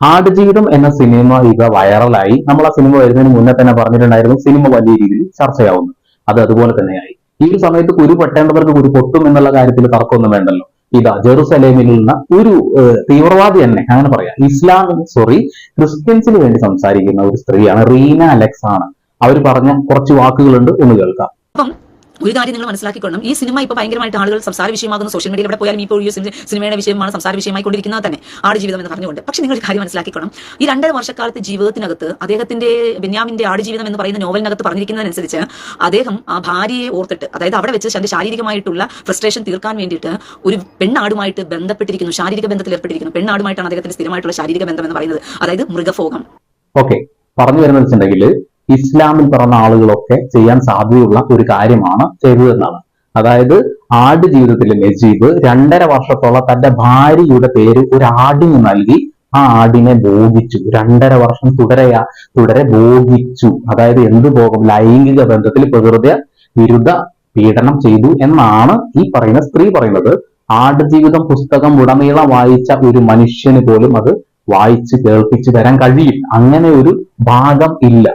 ആടുജീവിതം എന്ന സിനിമ ഇവ വൈറലായി. നമ്മൾ ആ സിനിമ വരുന്നതിന് മുന്നേ തന്നെ പറഞ്ഞിട്ടുണ്ടായിരുന്നു സിനിമ വലിയ രീതിയിൽ ചർച്ചയാവുന്നു. അത് അതുപോലെ തന്നെയായി. ഈ ഒരു സമയത്ത് കുരു പൊട്ടേണ്ടവർക്ക് കുരു പൊട്ടും എന്നുള്ള കാര്യത്തിൽ തർക്കമൊന്നും വേണ്ടല്ലോ. ഇതാ ജെറുസലേമിൽ നിന്ന് ഒരു തീവ്രവാദി തന്നെ അങ്ങനെ പറയാം. ഇസ്ലാം സോറി ക്രിസ്ത്യൻസിന് വേണ്ടി സംസാരിക്കുന്ന ഒരു സ്ത്രീയാണ് റീന അലക്സ് ആണ്. അവർ പറഞ്ഞ കുറച്ച് വാക്കുകളുണ്ട് ഒന്ന് കേൾക്കാം. ഒരു കാര്യം നിങ്ങൾ മനസ്സിലാക്കിക്കൊള്ളണം. ഈ സിനിമ ഇപ്പോൾ ഭയങ്കരമായിട്ട് ആളുകൾ സംസാര വിഷയമാകുന്നു. സോഷ്യൽ മീഡിയയിൽ എവിടെ പോയാലും ഇപ്പോൾ ഈ സിനിമയുടെ വിഷയമാണ് സംസാര വിഷയമായി കൊണ്ടിരിക്കുന്നത് തന്നെ. ആട് ജീവിതം എന്ന് പറഞ്ഞുകൊണ്ട്. പക്ഷേ നിങ്ങൾ ഒരു കാര്യം മനസ്സിലാക്കിക്കൊള്ളണം. ഈ രണ്ടര വർഷക്കാലത്ത് ജീവിതത്തിനകത്ത് അദ്ദേഹത്തിന്റെ ബെന്യാമിന്റെ ആട് ജീവിതം എന്ന് പറയുന്ന നോവലിനകത്ത് പറഞ്ഞിരിക്കുന്നതനുസരിച്ച് അദ്ദേഹം ആ ഭാര്യയെ ഓർത്തിട്ട് അതായത് അവിടെ വെച്ച് തന്റെ ശാരീരികമായിട്ടുള്ള ഫ്രസ്ട്രേഷൻ തീർക്കാൻ വേണ്ടിയിട്ട് ഒരു പെണ്ണാടുമായിട്ട് ബന്ധപ്പെട്ടിരിക്കുന്നു. ശാരീരിക ബന്ധത്തിൽ ഏർപ്പെട്ടിരിക്കുന്നു. പെണ്ണാടുമായിട്ടാണ് അദ്ദേഹത്തിന്റെ സ്ഥിരമായിട്ടുള്ള ശാരീരിക ബന്ധം എന്ന് പറയുന്നത്. അതായത് മൃഗഭോഗം. ഓക്കെ. പറഞ്ഞു വെച്ചിട്ടുണ്ടെങ്കിൽ ഇസ്ലാമിൽ പറഞ്ഞ ആളുകളൊക്കെ ചെയ്യാൻ സാധ്യതയുള്ള ഒരു കാര്യമാണ് ചെയ്തതെന്നാണ്. അതായത് ആട് ജീവിതത്തിലെ നജീബ് രണ്ടര വർഷത്തോളം തന്റെ ഭാര്യയുടെ പേര് ഒരു ആടിന് നൽകി ആ ആടിനെ ഭോഗിച്ചു. രണ്ടര വർഷം തുടരെയാ തുടരെ ഭോഗിച്ചു. അതായത് എന്ത് ഭോഗം? ലൈംഗിക ബന്ധത്തിൽ പ്രകൃതി വിരുദ്ധ പീഡനം ചെയ്തു എന്നാണ് ഈ പറയുന്ന സ്ത്രീ പറയുന്നത്. ആടുജീവിതം പുസ്തകം ഉടനീളം വായിച്ച ഒരു മനുഷ്യന് പോലും അത് വായിച്ച് കേൾപ്പിച്ച് തരാൻ കഴിയില്ല. അങ്ങനെ ഒരു ഭാഗം ഇല്ല.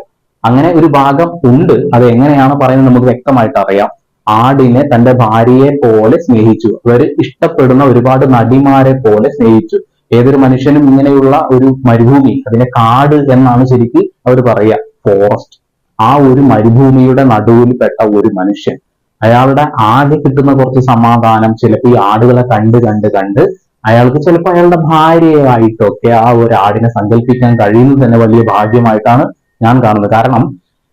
അങ്ങനെ ഒരു ഭാഗം ഉണ്ട്. അത് എങ്ങനെയാണ് പറയുന്നത് നമുക്ക് വ്യക്തമായിട്ട് അറിയാം. ആടിനെ തന്റെ ഭാര്യയെ പോലെ സ്നേഹിച്ചു. അവർ ഇഷ്ടപ്പെടുന്ന ഒരുപാട് നടിമാരെ പോലെ സ്നേഹിച്ചു. ഏതൊരു മനുഷ്യനും ഇങ്ങനെയുള്ള ഒരു മരുഭൂമി അതിനെ കാട് എന്നാണ് ശരിക്ക് അവർ പറയുക ഫോറസ്റ്റ് ആ ഒരു മരുഭൂമിയുടെ നടുവിൽ പെട്ട ഒരു മനുഷ്യൻ. അയാളുടെ ആകെ കിട്ടുന്ന കുറച്ച് സമാധാനം ചിലപ്പോൾ ഈ ആടുകളെ കണ്ട് കണ്ട് കണ്ട് അയാൾക്ക് ചിലപ്പോൾ അയാളുടെ ഭാര്യയായിട്ടൊക്കെ ആ ഒരു ആടിനെ സങ്കല്പിക്കാൻ കഴിയുന്നത് തന്നെ വലിയ ഭാഗ്യമായിട്ടാണ് ഞാൻ കാണുന്നത്. കാരണം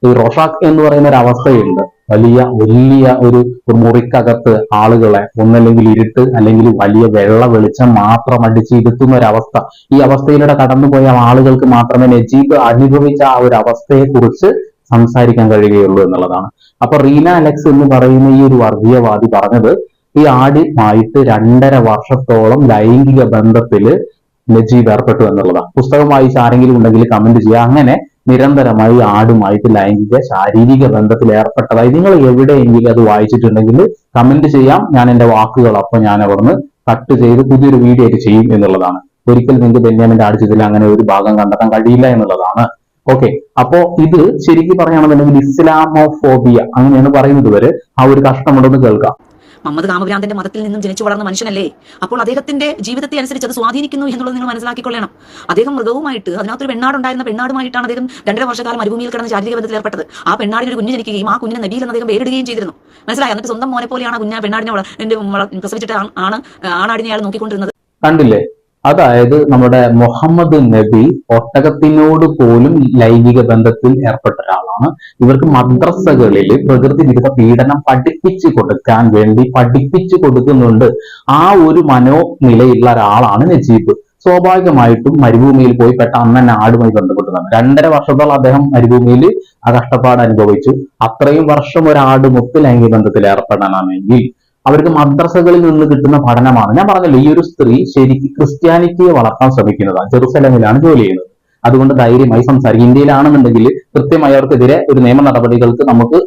ഈ റോഷാക്ക് എന്ന് പറയുന്ന ഒരു അവസ്ഥയുണ്ട്. വലിയ വലിയ ഒരു മുറിക്കകത്ത് ആളുകളെ ഒന്നല്ലെങ്കിൽ ഇരുട്ട് അല്ലെങ്കിൽ വലിയ വെള്ള വെളിച്ചം മാത്രം അടിച്ചിരുത്തുന്ന ഒരവസ്ഥ ഈ അവസ്ഥയിലൂടെ കടന്നുപോയ ആളുകൾക്ക് മാത്രമേ നജീബ് അനുഭവിച്ച ആ ഒരു അവസ്ഥയെ കുറിച്ച് സംസാരിക്കാൻ കഴിയുകയുള്ളൂ എന്നുള്ളതാണ്. അപ്പൊ റീന അലക്സ് എന്ന് പറയുന്ന ഈ ഒരു വർഗീയവാദി പറഞ്ഞത് ഈ ആടുമായിട്ട് രണ്ടര വർഷത്തോളം ലൈംഗിക ബന്ധത്തിൽ നജീബ് ഏർപ്പെട്ടു എന്നുള്ളതാണ്. പുസ്തകം വായിച്ച് ആരെങ്കിലും ഉണ്ടെങ്കിൽ കമന്റ് ചെയ്യുക. അങ്ങനെ നിരന്തരമായി ആടുമായിട്ട് ലൈംഗിക ശാരീരിക ബന്ധത്തിൽ ഏർപ്പെട്ടതായി നിങ്ങൾ എവിടെയെങ്കിലും അത് വായിച്ചിട്ടുണ്ടെങ്കിൽ കമന്റ് ചെയ്യാം. ഞാൻ എന്റെ വാക്കുകൾ അപ്പൊ ഞാൻ അവിടുന്ന് കട്ട് ചെയ്ത് പുതിയൊരു വീഡിയോ ആയിട്ട് ചെയ്യും എന്നുള്ളതാണ്. ഒരിക്കൽ നിങ്ങൾക്ക് ബെന്യാമിന്റെ ആഴ്ചത്തിൽ അങ്ങനെ ഒരു ഭാഗം കണ്ടെത്താൻ കഴിയില്ല എന്നുള്ളതാണ്. ഓക്കെ അപ്പോ ഇത് ശരിക്കും പറയുകയാണെന്നുണ്ടെങ്കിൽ ഇസ്ലാമോഫോബിയ അങ്ങനെയാണ് പറയുന്നത് വരെ ആ ഒരു കഷ്ടമുണ്ടെന്ന് കേൾക്കാം. മുഹമ്മദ് കാമഭ്രാന്തന്റെ മതത്തിൽ നിന്നും ജനിച്ചു വളർന്ന മനുഷ്യനല്ലേ? അപ്പോൾ അദ്ദേഹത്തിന്റെ ജീവിതത്തെ അനുസരിച്ച് അത് സ്വാധീനിക്കുന്നു എന്നുള്ളത് നിങ്ങൾ മനസ്സിലാക്കിക്കൊള്ളണം. അദ്ദേഹം മൃഗവുമായിട്ട് അതിനകത്തൊരു പെണ്ണാടുണ്ടായിരുന്ന പെണ്ണാടുമായിട്ടാണ് അദ്ദേഹം രണ്ടര വർഷക്കാലം മരുഭൂമിയിൽ കിടന്ന് ശാരീരിക ബന്ധത്തിൽ ഏർപ്പെട്ടത്. ആ പെണ്ണാടിന് ഒരു കുഞ്ഞ് ജനിക്കുകയും ആ കുഞ്ഞിനെ നബിയിൽ അദ്ദേഹം പേരിടുകയും ചെയ്തിരുന്നു. മനസ്സിലായി? എന്നിട്ട് സ്വന്തം മോനെ പോലെയാണ് കുഞ്ഞാ പെണ്ണാടിനെ പ്രസവിച്ചിട്ട് ആണ് ആണാടിനെ അയാൾ നോക്കിക്കൊണ്ടിരുന്നത്. കണ്ടില്ലേ? അതായത് നമ്മുടെ മുഹമ്മദ് നബി ഒട്ടകത്തിനോട് പോലും ലൈംഗിക ബന്ധത്തിൽ ഏർപ്പെട്ട ഒരാളാണ്. ഇവർക്ക് മദ്രസകളിൽ പ്രകൃതി വിരുദ്ധ പീഡനം പഠിപ്പിച്ചു കൊടുക്കാൻ വേണ്ടി പഠിപ്പിച്ചു കൊടുക്കുന്നുണ്ട്. ആ ഒരു മനോനിലയുള്ള ഒരാളാണ് നജീബ്. സ്വാഭാവികമായിട്ടും മരുഭൂമിയിൽ പോയി പെട്ട തന്നെ ആടുമായി ബന്ധപ്പെട്ടതാണ് രണ്ടര വർഷത്തോളം അദ്ദേഹം മരുഭൂമിയിൽ ആ കഷ്ടപ്പാട് അനുഭവിച്ചു. അത്രയും വർഷം ഒരാട് മുത്ത് ലൈംഗിക ബന്ധത്തിൽ ഏർപ്പെടാനാണെങ്കിൽ അവർക്ക് മദ്രസകളിൽ നിന്ന് കിട്ടുന്ന പഠനമാണ്. ഞാൻ പറഞ്ഞല്ലോ ഈ ഒരു സ്ത്രീ ശരിക്കും ക്രിസ്ത്യാനിറ്റിയെ വളർത്താൻ ശ്രമിക്കുന്നതാണ്. ജെറുസലമിലാണ് ജോലി ചെയ്യുന്നത്. അതുകൊണ്ട് ധൈര്യമായി സംസാരിക്കും. ഇന്ത്യയിലാണെന്നുണ്ടെങ്കിൽ കൃത്യമായി അവർക്കെതിരെ ഒരു നിയമ നടപടികൾക്ക് നമുക്ക്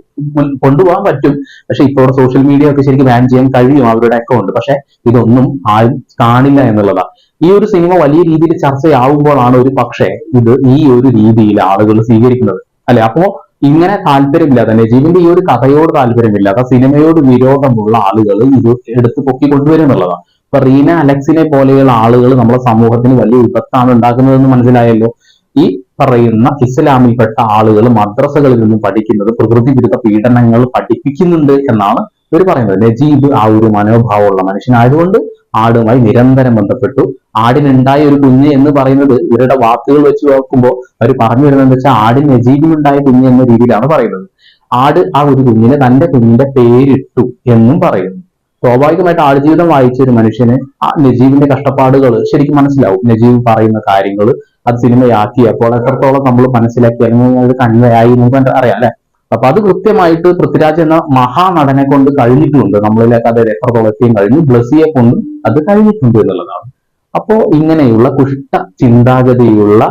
കൊണ്ടുപോകാൻ പറ്റും. പക്ഷെ ഇപ്പോൾ സോഷ്യൽ മീഡിയ ഒക്കെ ശരിക്കും ബാൻ ചെയ്യാൻ കഴിയും അവരുടെ അക്കൗണ്ട് പക്ഷെ ഇതൊന്നും ആരും കാണില്ല എന്നുള്ളതാണ്. ഈ ഒരു സിനിമ വലിയ രീതിയിൽ ചർച്ചയാവുമ്പോഴാണ് ഒരു പക്ഷേ ഇത് ഈ ഒരു രീതിയിൽ ആളുകൾ സ്വീകരിക്കുന്നത്. അല്ലെ? അപ്പോ ഇങ്ങനെ താല്പര്യമില്ലാതെ നജീബിന്റെ ഈ ഒരു കഥയോട് താല്പര്യമില്ലാതെ സിനിമയോട് വിരോധമുള്ള ആളുകൾ ഇത് എടുത്ത് പൊക്കി കൊണ്ടുവരും എന്നുള്ളതാണ്. ഇപ്പൊ റീന അലക്സിനെ പോലെയുള്ള ആളുകൾ നമ്മുടെ സമൂഹത്തിന് വലിയ വിപത്താണ് ഉണ്ടാക്കുന്നതെന്ന് മനസ്സിലായല്ലോ? ഈ പറയുന്ന ഇസ്ലാമിൽപ്പെട്ട ആളുകൾ മദ്രസകളിൽ നിന്നും പഠിക്കുന്നത് പ്രകൃതി വിരുദ്ധ പീഡനങ്ങൾ പഠിപ്പിക്കുന്നുണ്ട് എന്നാണ് ഇവർ പറയുന്നത്. നജീബ് ആ ഒരു മനോഭാവമുള്ള മനുഷ്യനായതുകൊണ്ട് ആടുമായി നിരന്തരം ബന്ധപ്പെട്ടു. ആടിനുണ്ടായ ഒരു കുഞ്ഞ് എന്ന് പറയുന്നത് ഇവരുടെ വാക്കുകൾ വെച്ച് നോക്കുമ്പോൾ അവർ പറഞ്ഞു വരുന്നത് വെച്ചാൽ ആടിന് നജീബിനുണ്ടായ കുഞ്ഞ് എന്ന രീതിയിലാണ് പറയുന്നത്. ആട് ആ ഒരു കുഞ്ഞിന് തന്റെ കുഞ്ഞിന്റെ പേരിട്ടു എന്നും പറയുന്നു. സ്വാഭാവികമായിട്ട് ആടുജീവിതം വായിച്ച ഒരു മനുഷ്യന് ആ നജീബിന്റെ കഷ്ടപ്പാടുകൾ ശരിക്കും മനസ്സിലാവും. നജീബ് പറയുന്ന കാര്യങ്ങൾ അത് സിനിമയാക്കി അപ്പോൾ എത്രത്തോളം നമ്മൾ മനസ്സിലാക്കി അല്ലെങ്കിൽ അത് ആയി നമുക്ക് അറിയാം അല്ലെ? അപ്പൊ അത് കൃത്യമായിട്ട് പൃഥ്വിരാജ് എന്ന മഹാനടനെ കൊണ്ട് കഴിഞ്ഞിട്ടുണ്ട്. നമ്മളിലേക്ക് അത് എത്രത്തോളം തുളസിയും കഴിഞ്ഞു. ബ്ലസിയെ കൊണ്ടും അത് കഴിഞ്ഞിട്ടുണ്ട് എന്നുള്ളതാണ്. അപ്പോ ഇങ്ങനെയുള്ള കുഷ്ട ചിന്താഗതിയുള്ള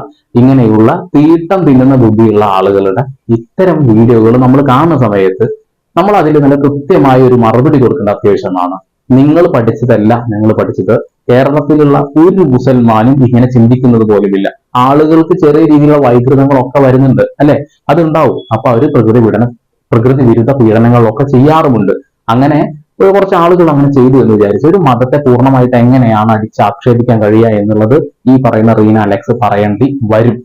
ഇങ്ങനെയുള്ള തീട്ടം തിന്നുന്ന ബുദ്ധിയുള്ള ആളുകളുടെ ഇത്തരം വീഡിയോകൾ നമ്മൾ കാണുന്ന സമയത്ത് നമ്മൾ അതിൽ നല്ല കൃത്യമായ ഒരു മറുപടി കൊടുക്കേണ്ട അത്യാവശ്യമാണ്. നിങ്ങൾ പഠിച്ചതല്ല ഞങ്ങൾ പഠിച്ചത് കേരളത്തിലുള്ള ഒരു മുസൽമാനും ഇങ്ങനെ ചിന്തിക്കുന്നത് പോലുമില്ല. ആളുകൾക്ക് ചെറിയ രീതിയിലുള്ള വൈകൃതങ്ങളൊക്കെ വരുന്നുണ്ട് അല്ലെ? അതുണ്ടാവും. അപ്പൊ അവർ പ്രകൃതി പീഡനം പ്രകൃതി വിരുദ്ധ പീഡനങ്ങളൊക്കെ ചെയ്യാറുമുണ്ട്. അങ്ങനെ കുറച്ച് ആളുകൾ അങ്ങനെ ചെയ്തു എന്ന് വിചാരിച്ചു. ഒരു മതത്തെ പൂർണമായിട്ട് എങ്ങനെയാണ് അടിച്ചാക്ഷേപിക്കാൻ കഴിയുക എന്നുള്ളത് ഈ പറയുന്ന റീന അലക്സ് പറയേണ്ടി വരും.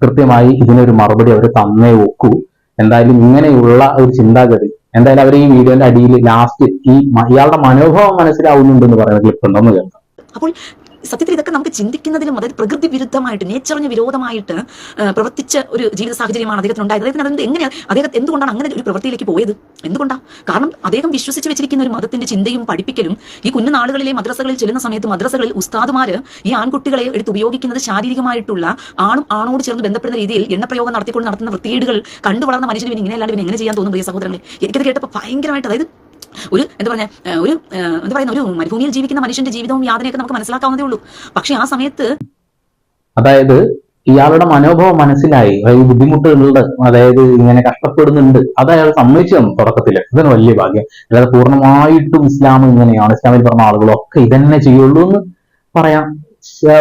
കൃത്യമായി ഇതിനൊരു മറുപടി അവർ തന്നേ ഒക്കൂ. എന്തായാലും ഇങ്ങനെയുള്ള ഒരു ചിന്താഗതി എന്തായാലും അവർ ഈ വീഡിയോന്റെ അടിയിൽ ലാസ്റ്റ് ഈ ഇയാളുടെ മനോഭാവം മനസ്സിലാവുന്നുണ്ടെന്ന് പറയുന്ന ക്ലിപ്പ് ഉണ്ടെന്ന് കേൾക്കാം. അപ്പോൾ സത്യത്തിൽ ഇതൊക്കെ നമുക്ക് ചിന്തിക്കുന്നതിലും അതായത് പ്രകൃതി വിരുദ്ധമായിട്ട് നേച്ചറിന് വിരോധമായിട്ട് പ്രവർത്തിച്ച ഒരു ജീവിത സാഹചര്യമാണ് അദ്ദേഹത്തിന് ഉണ്ടായത്. അദ്ദേഹത്തിന് അതെന്ത് എങ്ങനെയാണ് അദ്ദേഹം എന്തുകൊണ്ടാണ് അങ്ങനെ ഒരു പ്രവൃത്തിയിലേക്ക് പോയത്? എന്തുകൊണ്ടാണ് കാരണം അദ്ദേഹം വിശ്വസിച്ച് വെച്ചിരിക്കുന്ന ഒരു മതത്തിന്റെ ചിന്തയും പഠിപ്പിക്കലും ഈ കുഞ്ഞു നാളുകളിലെ മദ്രസകളിൽ ചെല്ലുന്ന സമയത്ത് മദ്രസകളിൽ ഉസ്താദുമാര് ഈ ആൺകുട്ടികളെ എടുത്ത് ഉപയോഗിക്കുന്നത് ശാരീരികമായിട്ടുള്ള ആണും ആണോട് ചേർന്ന് ബന്ധപ്പെടുന്ന രീതിയിൽ എണ്ണപ്രയോഗം നടത്തിക്കൊണ്ട് നടത്തുന്ന വൃത്തികേടുകൾ കണ്ടു വളർന്ന മനുഷ്യന് പിന്നെ ഇങ്ങനെ അല്ലാണ്ട് പിന്നെ എങ്ങനെ ചെയ്യാൻ തോന്നും പ്രിയ സഹോദരങ്ങളെ? എനിക്കത് കേട്ടപ്പോൾ ഭയങ്കരമായിട്ട് അതായത് ഒരു എന്താ പറഞ്ഞ ഒരു എന്താ പറയുന്ന ഒരു മരുഭൂമിയിൽ ജീവിക്കുന്ന മനുഷ്യന്റെ ജീവിതവും യാതനയൊക്കെ നമുക്ക് മനസ്സിലാക്കാവുന്നതേ ഉള്ളൂ. പക്ഷെ ആ സമയത്ത് അതായത് ഇയാളുടെ മനോഭാവം മനസ്സിലായി. ഈ അതായത് ഇങ്ങനെ കഷ്ടപ്പെടുന്നുണ്ട് അത് അയാൾ സമ്മതിച്ചു തന്നു തുടക്കത്തിൽ ഇതാണ് വലിയ ഭാഗ്യം. അല്ലാതെ പൂർണമായിട്ടും ഇസ്ലാം ഇങ്ങനെയാണ്. ഇസ്ലാമിൽ പറഞ്ഞ ആളുകളൊക്കെ ഇതന്നെ ചെയ്യുള്ളൂ എന്ന് പറയാം.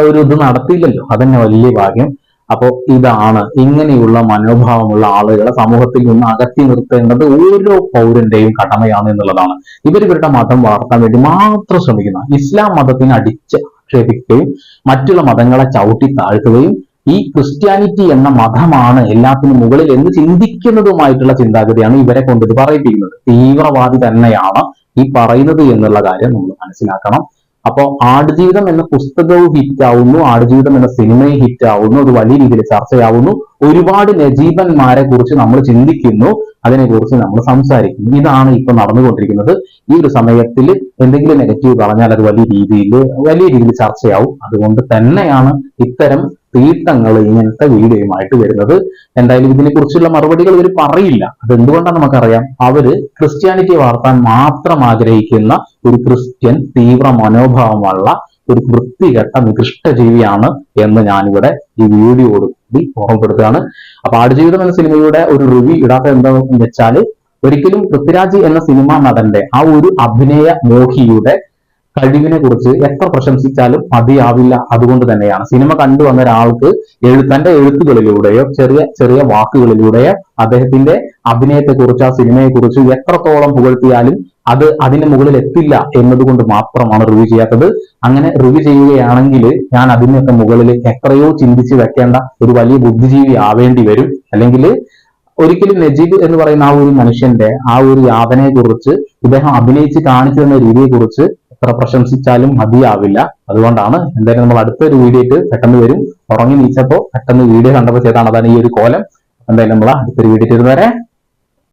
ഒരു ഇത് നടത്തിയില്ലല്ലോ. അതന്നെ വലിയ ഭാഗ്യം. അപ്പോ ഇതാണ് ഇങ്ങനെയുള്ള മനോഭാവമുള്ള ആളുകളെ സമൂഹത്തിൽ നിന്ന് അകറ്റി നിർത്തേണ്ടത് ഓരോ പൗരന്റെയും കടമയാണ് എന്നുള്ളതാണ്. ഇവരിവരുടെ മതം വളർത്താൻ വേണ്ടി മാത്രം ശ്രമിക്കുന്ന ഇസ്ലാം മതത്തിന് അടിച്ച് ആക്ഷേപിക്കുകയും മറ്റുള്ള മതങ്ങളെ ചവിട്ടി താഴ്ത്തുകയും ഈ ക്രിസ്ത്യാനിറ്റി എന്ന മതമാണ് എല്ലാത്തിനും മുകളിൽ എന്ന് ചിന്തിക്കുന്നതുമായിട്ടുള്ള ചിന്താഗതിയാണ് ഇവരെ കൊണ്ട് ഇത് പറയിപ്പിക്കുന്നത്. തീവ്രവാദി തന്നെയാണ് ഈ പറയുന്നത് എന്നുള്ള കാര്യം നമ്മൾ മനസ്സിലാക്കണം. അപ്പോ ആടുജീവിതം എന്ന പുസ്തകവും ഹിറ്റ് ആവുന്നു ആടുജീവിതം എന്ന സിനിമയും ഹിറ്റ് ആവുന്നു അത് വലിയ രീതിയിൽ ചർച്ചയാവുന്നു. ഒരുപാട് നജീബന്മാരെ കുറിച്ച് നമ്മൾ ചിന്തിക്കുന്നു അതിനെക്കുറിച്ച് നമ്മൾ സംസാരിക്കുന്നു. ഇതാണ് ഇപ്പൊ നടന്നുകൊണ്ടിരിക്കുന്നത്. ഈ ഒരു സമയത്തിൽ എന്തെങ്കിലും നെഗറ്റീവ് പറഞ്ഞാൽ അത് വലിയ രീതിയിൽ വലിയ രീതിയിൽ ചർച്ചയാവും. അതുകൊണ്ട് തന്നെയാണ് ഇത്തരം തീർത്ഥങ്ങൾ ഇങ്ങനത്തെ വീഡിയോയുമായിട്ട് വരുന്നത്. എന്തായാലും ഇതിനെ കുറിച്ചുള്ള മറുപടികൾ ഇവർ പറയില്ല. അതെന്തുകൊണ്ടാണ് നമുക്കറിയാം? അവർ ക്രിസ്ത്യാനിറ്റി വളർത്താൻ മാത്രം ആഗ്രഹിക്കുന്ന ഒരു ക്രിസ്ത്യൻ തീവ്ര മനോഭാവമുള്ള ഒരു വൃത്തികെട്ട നികൃഷ്ട ജീവിയാണ് എന്ന് ഞാനിവിടെ ഈ വീഡിയോയോട് കൂടി ഓർമ്മപ്പെടുത്തുകയാണ്. അപ്പൊ ആടുജീവിതം എന്ന സിനിമയുടെ ഒരു റിവ്യൂ ഇടാത്ത എന്താണെന്ന് വെച്ചാൽ ഒരിക്കലും പൃഥ്വിരാജ് എന്ന സിനിമാ നടന്റെ ആ ഒരു അഭിനയ മോഹിയുടെ കഴിവിനെ കുറിച്ച് എത്ര പ്രശംസിച്ചാലും മതിയാവില്ല അതുകൊണ്ട് തന്നെയാണ്. സിനിമ കണ്ടു വന്ന ഒരാൾക്ക് എഴു തന്റെ എഴുത്തുകളിലൂടെയോ ചെറിയ ചെറിയ വാക്കുകളിലൂടെയോ അദ്ദേഹത്തിന്റെ അഭിനയത്തെക്കുറിച്ച് ആ സിനിമയെക്കുറിച്ച് എത്രത്തോളം പുകഴ്ത്തിയാലും അത് അതിന്റെ മുകളിൽ എത്തില്ല എന്നതുകൊണ്ട് മാത്രമാണ് റിവ്യൂ ചെയ്യാത്തത്. അങ്ങനെ റിവ്യൂ ചെയ്യുകയാണെങ്കിൽ ഞാൻ അതിനൊക്കെ മുകളിൽ എത്രയോ ചിന്തിച്ച് വെക്കേണ്ട ഒരു വലിയ ബുദ്ധിജീവി ആവേണ്ടി വരും. അല്ലെങ്കിൽ ഒരിക്കലും നജീബ് എന്ന് പറയുന്ന ആ ഒരു മനുഷ്യന്റെ ആ ഒരു യാതനയെ കുറിച്ച് ഇദ്ദേഹം അഭിനയിച്ച് കാണിച്ചു തന്ന രീതിയെ കുറിച്ച് എത്ര പ്രശംസിച്ചാലും മതിയാവില്ല. അതുകൊണ്ടാണ് എന്തായാലും നമ്മൾ അടുത്തൊരു വീഡിയോ ആയിട്ട് പെട്ടെന്ന് വരും. ഉറങ്ങി നീച്ചപ്പോ പെട്ടെന്ന് വീഡിയോ കണ്ടപ്പോൾ ചെയ്താണ് അതാണ് ഈ ഒരു കോലം. എന്തായാലും നമ്മൾ അടുത്തൊരു വീഡിയോ ചെയ്ത് വരെ